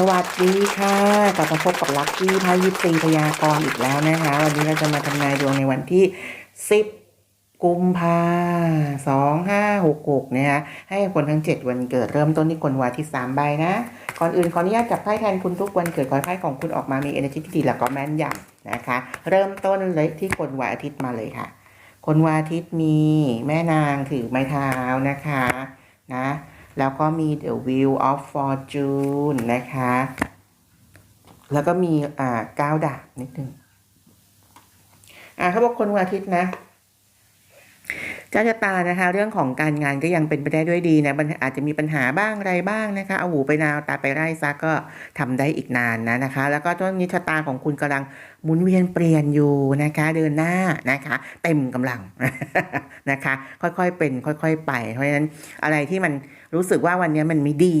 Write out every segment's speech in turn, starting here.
สวัสดีค่ะกลับมาพบกับลัคกี้พายิปซีพยากรณ์อีกแล้วนะคะ วันนี้เราจะมาทำนายดวงในวันที่ 10 กุมภาสองห้าหกหกนะคะให้คนทั้ง 7 วันเกิดเริ่มต้นที่คนวันที่3ใบนะ ก่อนอื่นขออนุญาตจับไพ่แทนคุณทุกวันเกิดขอไพ่ของคุณออกมามี energy ที่ดีและก็แม่นยำนะคะ เริ่มต้นเลยที่คนวันอาทิตย์มาเลยค่ะ คนวันอาทิตย์มีแม่นางถือไม้เท้านะคะนะ แล้วก็มี The Wheel of Fortune นะคะ แล้วก็มีอ่าก้าวดาบนิดนึงอ่าเขาบอกคนวันอาทิตย์นะ จ้าชะตานะคะ เรื่องของการงานก็ยังเป็นไปได้ด้วยดีนะอาจจะมีปัญหาบ้างอะไรบ้างนะคะ เอาหูไปนาวตาไปไร่ซักก็ทำได้อีกนานนะนะคะ แล้วก็ช่วงนี้ชะตาของคุณกำลังหมุนเวียนเปลี่ยนอยู่นะคะ เดินหน้านะคะ เต็มกำลังนะคะ ค่อยๆเป็น ค่อย ๆ ไป เพราะฉะนั้นอะไรที่มันรู้สึกว่าวันนี้มันไม่ดี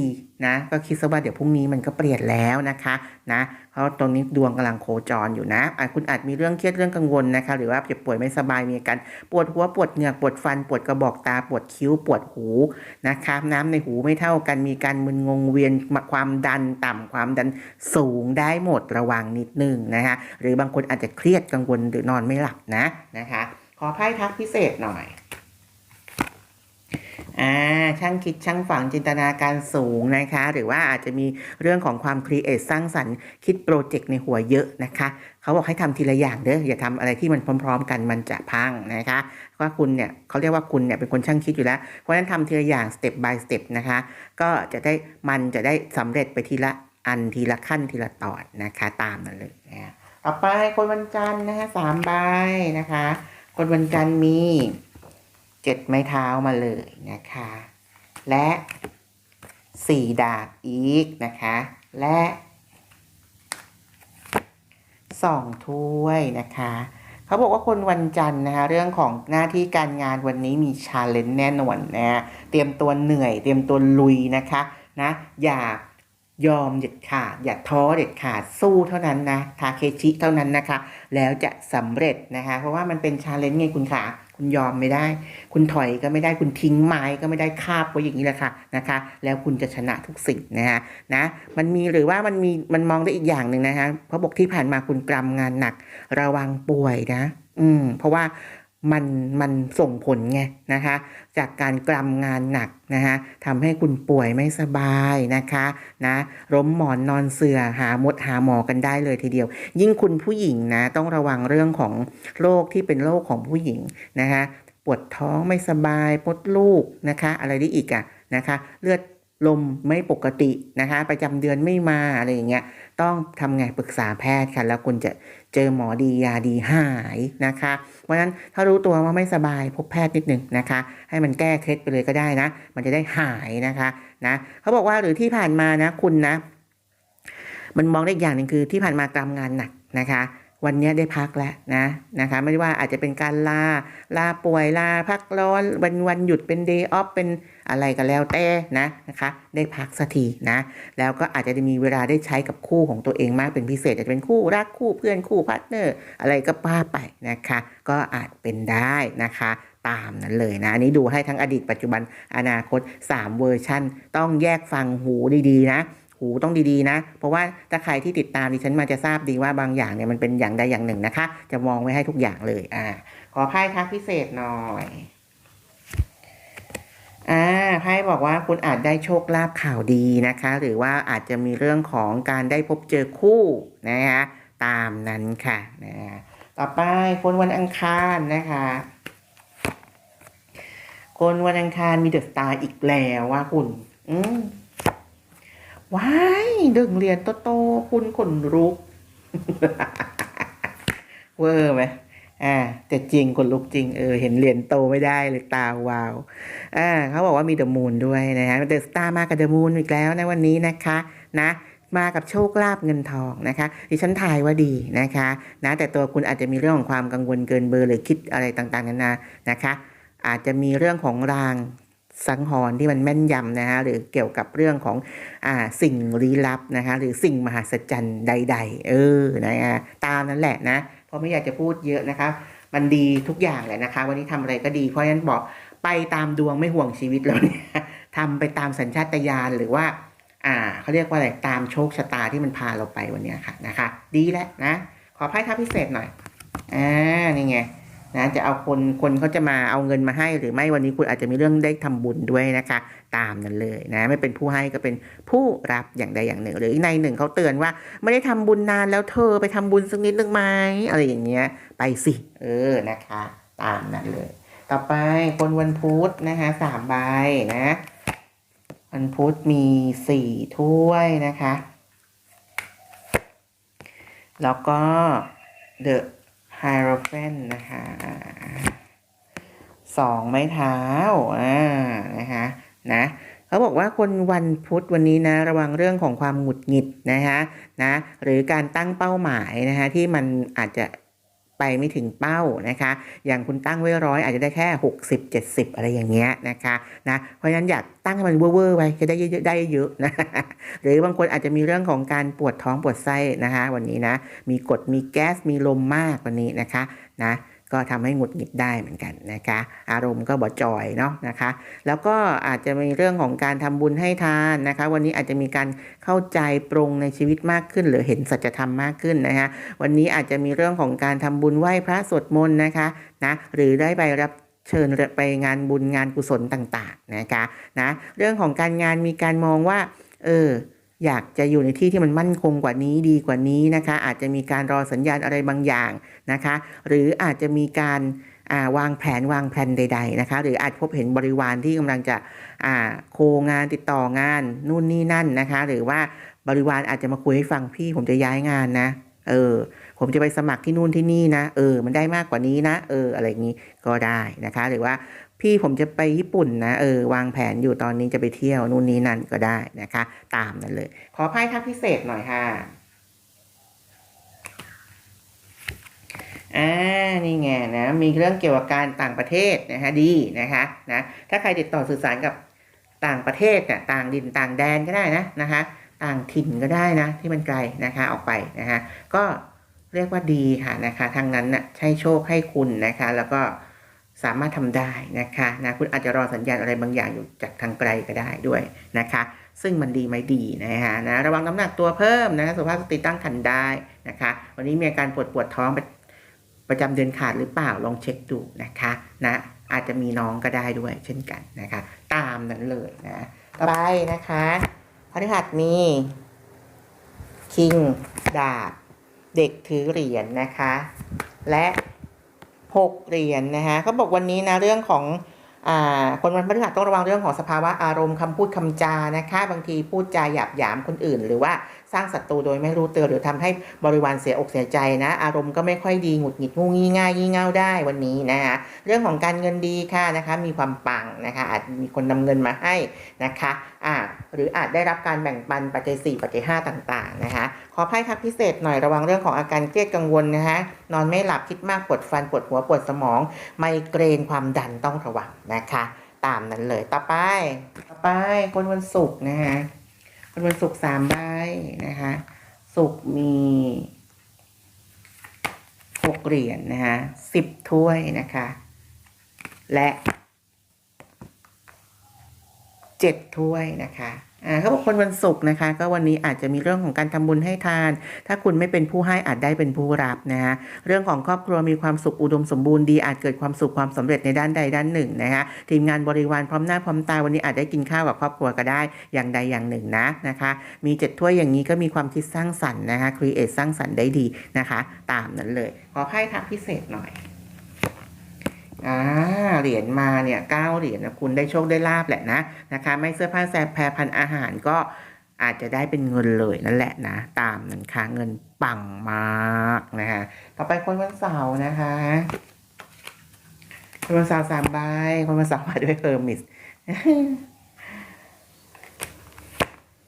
นะ ก็คิดซะว่าเดี๋ยวพรุ่งนี้มันก็เปลี่ยนแล้วนะคะนะ เพราะตรงนี้ดวงกำลังโคจรอยู่นะอะคุณอาจมีเรื่องเครียดเรื่องกังวลนะคะ หรือว่าเจ็บป่วยไม่สบายมีอาการปวดหัวปวดเหงือกปวดฟัน ปวดกระบอกตาปวดคิ้วปวดหูนะคะน้ำในหูไม่เท่ากันมีการมึนงงเวียนความดันต่ำความดันสูงได้หมดระวังนิดนึงนะคะหรือบางคนอาจจะเครียดกังวลหรือนอนไม่หลับนะนะคะ ขอไพ่ทักพิเศษหน่อย อ่าช่างคิดช่างฝังจินตนาการสูงนะคะ หรือว่าอาจจะมีเรื่องของความครีเอทสร้างสรรค์คิดโปรเจกต์ในหัวเยอะนะคะเขาบอกให้ทำทีละอย่างเด้ออย่าทำอะไรที่มันพร้อม ๆ กันมันจะพังนะคะว่าคุณเนี่ยเขาเรียกว่าคุณเนี่ยเป็นคนช่างคิดอยู่แล้ว เพราะฉะนั้นทำทีละอย่างสเต็ป by สเต็ปนะคะ ก็จะได้มันจะได้สำเร็จไปทีละอันทีละขั้นทีละตอนนะคะ ตามนั้นเลยนะต่อไปคนวันจันทร์นะคะสามใบนะคะ คนวันจันทร์มี เจ็ดไม้เท้ามาเลยนะคะ และสี่ดาบอีกนะคะ และสองถ้วยนะคะเขาบอกว่าคนวันจันทร์นะคะเรื่องของหน้าที่การงานวันนี้มีชาเลนจ์แน่นอนนะเตรียมตัวเหนื่อย เตรียมตัวลุยนะคะนะอย่า ยอมเด็ดขาดอย่าท้อเด็ดขาดสู้เท่านั้นนะทาเคชิเท่านั้นนะคะ แล้วจะสำเร็จนะคะ เพราะว่ามันเป็นชาเลนจ์ไงคุณขาคุณยอมไม่ได้ คุณถอยก็ไม่ได้คุณทิ้งไม้ก็ไม่ได้คาบไว้อย่างนี้แหละค่ะนะคะ แล้วคุณจะชนะทุกสิ่งนะคะนะมันมีหรือว่ามันมีมันมองได้อีกอย่างหนึ่งนะคะเพราะบอกที่ผ่านมาคุณกรำงานหนัก ระวังป่วยนะ อืมเพราะว่า มันมันส่งผลไงนะคะ จากการกรำงานหนักนะคะทำให้คุณป่วยไม่สบายนะคะนะล้มหมอนนอนเสื่อหาหมดหาหมอกันได้เลยทีเดียว ยิ่งคุณผู้หญิงนะต้องระวังเรื่องของโรคที่เป็นโรคของผู้หญิงนะคะปวดท้องไม่สบายปดลูกนะคะ อะไรได้อีกอะนะคะ เลือด ลมไม่ปกตินะคะ ประจำเดือนไม่มาอะไรอย่างเงี้ยต้องทำไงปรึกษาแพทย์ค่ะ แล้วคุณจะเจอหมอดียาดีหายนะคะ เพราะฉะนั้นถ้ารู้ตัวว่าไม่สบายพบแพทย์นิดหนึ่งนะคะ ให้มันแก้เคล็ดไปเลยก็ได้นะ มันจะได้หายนะคะนะเขาบอกว่าหรือที่ผ่านมานะคุณนะ มันมองได้อีกอย่างหนึ่งคือที่ผ่านมากรำงานหนักนะคะวันนี้ได้พักแล้วนะนะคะไม่ว่าอาจจะเป็นการลาลาป่วยลาพักร้อนวันวันหยุดเป็น day off เป็น อะไรก็แล้วแต่นะนะคะ ได้พักสักทีนะ แล้วก็อาจจะได้มีเวลาได้ใช้กับคู่ของตัวเองมากเป็นพิเศษอาจจะเป็นคู่รักคู่เพื่อนคู่พาร์ทเนอร์อะไรก็ป้าไปนะคะ ก็อาจเป็นได้นะคะตามนั้นเลยนะ อันนี้ดูให้ทั้งอดีตปัจจุบันอนาคต 3 เวอร์ชันต้องแยกฟังหูดีๆนะหูต้องดีๆนะ เพราะว่าถ้าใครที่ติดตามดิฉันมาจะทราบดีว่าบางอย่างเนี่ยมันเป็นอย่างใดอย่างหนึ่งนะคะ จะมองไว้ให้ทุกอย่างเลย อ่า ขอไพ่ทักพิเศษหน่อย อ่าไพ่บอกว่าคุณอาจได้โชคลาภข่าวดีนะคะ หรือว่าอาจจะมีเรื่องของการได้พบเจอคู่นะคะตามนั้นค่ะนะต่อไปคนวันอังคารนะคะ คนวันอังคารมีเดอะสตาร์อีกแล้วว่าคุณ อืมว้ายดึงเรียนโตๆคุณขนลุก เวอร์ไหม อ่าแต่จริงคนลุกจริงเออเห็นเหรียญโตไม่ได้เลยตาวาวอ่าเขาบอกว่ามีเดอะมูนด้วยนะฮะเดอะสตาร์มากับเดอะมูนอีกแล้วในวันนี้นะคะนะมากับโชคลาภเงินทองนะคะดิฉันทายว่าดีนะคะนะแต่ตัวคุณอาจจะมีเรื่องของความกังวลเกินเบอร์หรือคิดอะไรต่างๆนานานะคะ อาจจะมีเรื่องของรางสังหรณ์ที่มันแม่นยำนะฮะหรือเกี่ยวกับเรื่องของอ่าสิ่งลี้ลับนะคะหรือสิ่งมหัศจรรย์ใด ๆ เออนะฮะตามนั้นแหละนะ ราะไม่อยากจะพูดเยอะนะคะมันดีทุกอย่างแหละนะคะ วันนี้ทำอะไรก็ดี เพราะฉะนั้นบอกไปตามดวงไม่ห่วงชีวิตเราเนี่ยทำไปตามสัญชาตญาณหรือว่า อ่าเขาเรียกว่าอะไรตามโชคชะตาที่มันพาเราไปวันนี้ค่ะนะคะ ดีแล้วนะ ขอไพ่ทับพิเศษหน่อยอ่านี่ไง นะจะเอาคนคนเขาจะมาเอาเงินมาให้ หรือไม่วันนี้คุณอาจจะมีเรื่องได้ทำบุญด้วยนะคะ ตามนั้นเลยนะ ไม่เป็นผู้ให้ก็เป็นผู้รับอย่างใดอย่างหนึ่ง หรือในหนึ่งเขาเตือนว่า ไม่ได้ทำบุญนานแล้วเธอไปทำบุญสักนิดนึงไหมอะไรอย่างเงี้ย ไปสิ เออนะคะ ตามนั้นเลย ต่อไปคนวันพุธนะคะสามใบนะ วันพุธมีสี่ถ้วยนะคะ แล้วก็เดือ ไฮโรเฟนนะคะสองไม้เท้าอ่านะคะนะเขาบอกว่าคนวันพุธวันนี้นะระวังเรื่องของความหงุดหงิดนะคะนะหรือการตั้งเป้าหมายนะคะที่มันอาจจะ ไปไม่ถึงเป้านะคะ อย่างคุณตั้งไว้ร้อยอาจจะได้แค่ 60 70 อะไรอย่างเงี้ยนะคะนะเพราะฉะนั้นอยากตั้งให้มันเวอร์ไว้จะได้เยอะๆได้เยอะนะหรือบางคนอาจจะมีเรื่องของการปวดท้องปวดไส้นะคะ วันนี้นะมีกดมีแก๊สมีลมมากวันนี้นะคะนะ ก็ทำให้หงุดหงิดได้เหมือนกันนะคะ อารมณ์ก็บ่จอยเนาะนะคะ แล้วก็อาจจะมีเรื่องของการทำบุญให้ทานนะคะ วันนี้อาจจะมีการเข้าใจปรงในชีวิตมากขึ้น หรือเห็นสัจธรรมมากขึ้นนะคะ วันนี้อาจจะมีเรื่องของการทำบุญไหว้พระสวดมนต์นะคะนะหรือได้ไปรับเชิญไปงานบุญงานกุศลต่างๆนะคะนะเรื่องของการงานมีการมองว่าเออ อยากจะอยู่ในที่ที่มันมั่นคงกว่านี้ดีกว่านี้นะคะ อาจจะมีการรอสัญญาณอะไรบางอย่างนะคะ หรืออาจจะมีการาวางแผนวางแผนใด ๆนะคะ หรืออาจพบเห็นบริวารที่กำลังจะโคงานติดต่องานนู่นนี่นั่นนะคะ หรือว่าบริวารอาจจะมาคุยให้ฟังพี่ผมจะย้ายงานนะ เออ ผมจะไปสมัครที่นู่นที่นี่นะ เออ มันได้มากกว่านี้นะ เออ อะไรอย่างนี้ก็ได้นะคะ หรือว่า พี่ผมจะไปญี่ปุ่นนะเออวางแผนอยู่ตอนนี้จะไปเที่ยวนู่นนี่นั่นก็ได้นะคะ ตามนั้นเลย ขอไพ่ทักพิเศษหน่อยค่ะอ่านี่ไงนะมีเรื่องเกี่ยวกับการต่างประเทศนะคะดีนะคะนะถ้าใครติดต่อสื่อสารกับต่างประเทศน่ะต่างดินต่างแดนก็ได้นะนะคะต่างถิ่นก็ได้นะ ที่มันไกลนะคะออกไปนะคะก็เรียกว่าดีค่ะนะคะทางนั้นน่ะใช้โชคให้คุณนะคะ แล้วก็ สามารถทำได้นะคะนะคุณอาจจะรอสัญญาณอะไรบางอย่างอยู่จากทางไกลก็ได้ด้วยนะคะ ซึ่งมันดีไหมดีนะคะนะระวังน้ำหนักตัวเพิ่มนะสุภาพสตรีตั้งครรภ์ได้นะคะ วันนี้มีอาการปวดปวดท้องประประจำเดือนขาดหรือเปล่าลองเช็คดูนะคะนะอาจจะมีน้องก็ได้ด้วยเช่นกันนะคะ ตามนั้นเลยนะต่อไปนะคะพฤหัสมีคิงดาบเด็กถือเหรียญนะคะ และ หกเหรียญนะคะเขาบอกวันนี้นะเรื่องของอคนวันพฤหัสต้องระวังเรื่องของสภาวะอารมณ์คำพูดคำจานะคะ บางทีพูดจาหยาบหยามคนอื่น หรือว่าสร้างศัตรูโดยไม่รู้ตัวหรือทำให้บริวารเสียอกเสียใจนะ อารมณ์ก็ไม่ค่อยดีหงุดหงิดงูงี้ง่ายยี่เง่าได้วันนี้นะคะเรื่องของการเงินดีค่ะนะคะ มีความปังนะคะ อาจมีคนนำเงินมาให้นะคะอ่าหรืออาจได้รับการแบ่งปันปัจจัย4ปัจจัย5ต่างๆนะคะ ขอไพ่ทักพิเศษหน่อยระวังเรื่องของอาการเครียดกังวลนะคะนอนไม่หลับคิดมากปวดฟันปวดหัวปวดสมอง ไมเกรนความดันต้องระวังนะคะตามนั้นเลย ต่อไป ต่อไป คนวันศุกร์นะคะคนวันศุกร์สามใบ นะคะ สุกมีหกเหรียญนะคะสิบถ้วยนะคะ และเจ็ดถ้วยนะคะ เขาบอกคนวันศุกร์นะคะ ก็วันนี้อาจจะมีเรื่องของการทำบุญให้ทาน ถ้าคุณไม่เป็นผู้ให้อาจได้เป็นผู้รับนะคะเรื่องของครอบครัวมีความสุขอุดมสมบูรณ์ดีอาจเกิดความสุขความสำเร็จในด้านใดด้านหนึ่งนะคะทีมงานบริวารพร้อมหน้าพร้อมตาวันนี้อาจได้กินข้าวกับครอบครัวก็ได้อย่างใดอย่างหนึ่งนะนะคะ มีเจ็ดถ้วยอย่างนี้ก็มีความคิดสร้างสรรค์นะคะครีเอทสร้างสรรค์ได้ดีนะคะ ตามนั้นเลย ขอไพ่ทักพิเศษหน่อย อ่าเหรียญมาเนี่ยเก้าเหรียญนะคุณได้โชคได้ลาบแหละนะนะคะ ไม่เสื้อผ้าแซบแพรพันอาหารก็อาจจะได้เป็นเงินเลยนั่นแหละนะ ตามนั้นค่ะเงินปังมากนะคะต่อไปคนวันเสาร์นะคะคนวันเสาร์สามใบคนวันเสาร์มาด้วยเฮอร์มิส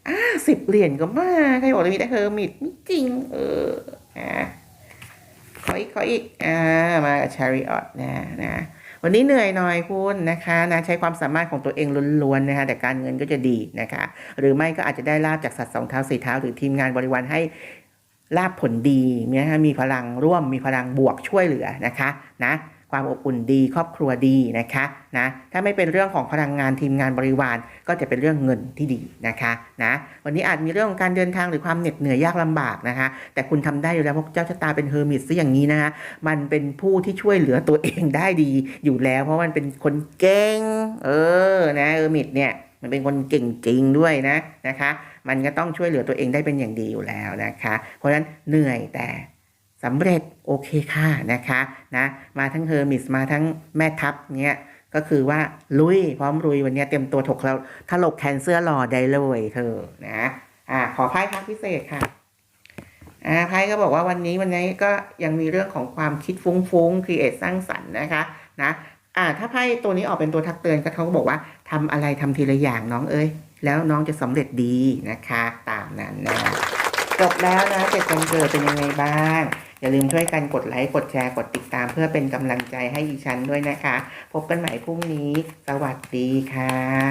อ่าสิบเหรียญก็มาใครบอกจะมีแต่เฮอร์มิสไม่จริง เอออ่าข อีกขออีกอ่ามากับ Chariot นะนะวันนี้เหนื่อยหน่อยคุณนะคะนะใช้ความสามารถของตัวเองล้วนๆนะคะแต่การเงินก็จะดีนะคะ หรือไม่ก็อาจจะได้ลาบจากสัตว์สองเท้าสี่เท้าหรือทีมงานบริวารให้ลาบผลดีนะคะมีพลังร่วมมีพลังบวกช่วยเหลือนะคะนะ ความอบอุ่นดี ครอบครัวดีนะคะนะถ้าไม่เป็นเรื่องของพลังงานทีมงานบริวาร ก็จะเป็นเรื่องเงินที่ดีนะคะนะวันนี้อาจมีเรื่องของการเดินทางหรือความเหน็ดเหนื่อยยากลำบากนะคะ แต่คุณทำได้อยู่แล้วเพราะเจ้าชะตาเป็นเฮอร์มิตซะอย่างนี้นะคะมันเป็นผู้ที่ช่วยเหลือตัวเองได้ดีอยู่แล้ว เพราะมันเป็นคนเก่งเออนะเฮอร์มิตเนี่ยมันเป็นคนเก่งจริงด้วยนะนะคะ มันก็ต้องช่วยเหลือตัวเองได้เป็นอย่างดีอยู่แล้วนะคะ เพราะฉะนั้นเหนื่อยแต่ สำเร็จโอเคค่ะนะคะนะมาทั้งเฮอร์มิสมาทั้งแม่ทัพเนี่ยก็คือว่าลุยพร้อมลุยวันนี้เตรียมตัวถกเราถ้าหลกแคนเสื้อรอได้เลยเธอนะอ่าขอไพ่พักพิเศษค่ะอ่าไพ่ก็บอกว่าวันนี้วันนี้ก็ยังมีเรื่องของความคิดฟุ้งๆครีเอทสร้างสรรค์นะคะนะอ่าถ้าไพ่ตัวนี้ออกเป็นตัวทักเตือนก็เขาก็บอกว่าทำอะไรทำทีละอย่างน้องเอ้ยแล้วน้องจะสำเร็จดีนะคะ ตามนั้นนะ จบแล้วนะเจ็ดวันเกิดเป็นยังไงบ้าง อย่าลืมช่วยกันกดไลค์กดแชร์กดติดตามเพื่อเป็นกำลังใจให้อีฉันด้วยนะคะ พบกันใหม่พรุ่งนี้ สวัสดีค่ะ